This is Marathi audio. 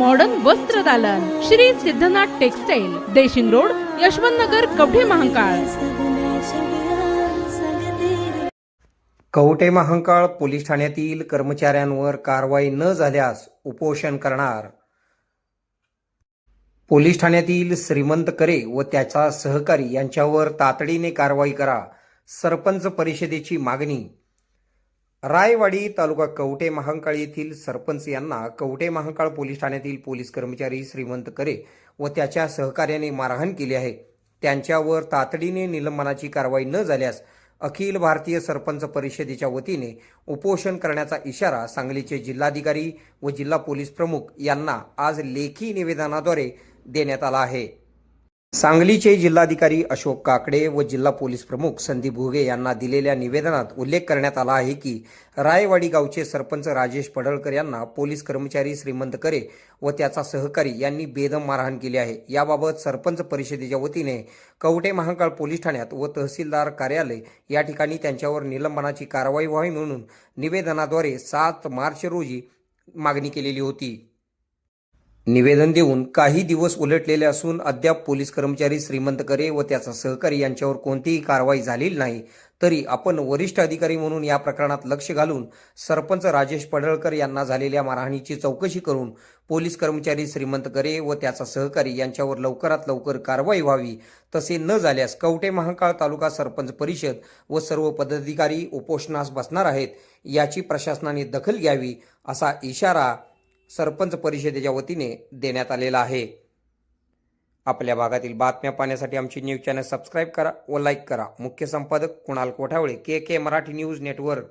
मॉडर्न वस्त्र दालन. Shri Siddhanath textile Deshing road Yashwant Nagar Kavathe Mahankal. Kavathe Mahankal police ठाण्यातील कर्मचाऱ्यांवर कारवाई न झाल्यास उपोषण करणार. पोलीस ठाण्यातील श्रीमंत करे व त्याचा सहकारी यांच्यावर तातडीने कारवाई करा. सरपंच परिषदेची मागणी रायवाडी तालुका कवटे महांकाळ येथील सरपंच यांना कवटे महांकाळ पोलीस ठाण्यातील पोलीस कर्मचारी श्रीमंत करे व त्याच्या सहकार्याने मारहाण केली आहे. त्यांच्यावर तातडीने निलंबनाची कारवाई न झाल्यास अखिल भारतीय सरपंच परिषदेच्या वतीने उपोषण करण्याचा इशारा सांगलीचे जिल्हाधिकारी व जिल्हा पोलीस प्रमुख यांना आज लेखी निवेदनाद्वारे देण्यात आला आहे. सांगलीचे जिल्हाधिकारी अशोक काकडे व जिल्हा पोलीस प्रमुख संदीप घुगे यांना दिलेल्या निवेदनात उल्लेख करण्यात आला आहे की रायवाडी गावचे सरपंच राजेश पडळकर यांना पोलीस कर्मचारी श्रीमंत करे व त्याचा सहकारी यांनी बेदम मारहाण केली आहे. याबाबत सरपंच परिषदेच्या वतीने कवटे महाकाळ पोलीस ठाण्यात व तहसीलदार कार्यालय या ठिकाणी त्यांच्यावर निलंबनाची कारवाई व्हावी म्हणून निवेदनाद्वारे सात मार्च रोजी मागणी केलेली होती. निवेदन देऊन काही दिवस उलटलेले असून अद्याप पोलीस कर्मचारी श्रीमंत करे व त्याचा सहकारी यांच्यावर कोणतीही कारवाई झालेली नाही. तरी आपण वरिष्ठ अधिकारी म्हणून या प्रकरणात लक्ष घालून सरपंच राजेश पडळकर यांना झालेल्या मारहाणीची चौकशी करून पोलीस कर्मचारी श्रीमंत करे व त्याचा सहकारी यांच्यावर लवकरात लवकर कारवाई व्हावी. तसे न झाल्यास कवटे महाकाळ तालुका सरपंच परिषद व सर्व पदाधिकारी उपोषणास बसणार आहेत याची प्रशासनाने दखल घ्यावी असा इशारा सरपंच परिषदेच्या वतीने देण्यात आलेला आहे. आपल्या भागातील बातम्या पाहण्यासाठी आमची न्यूज चॅनल सबस्क्राईब करा व लाईक करा. मुख्य संपादक Kunal Kothawale K K Marathi news network.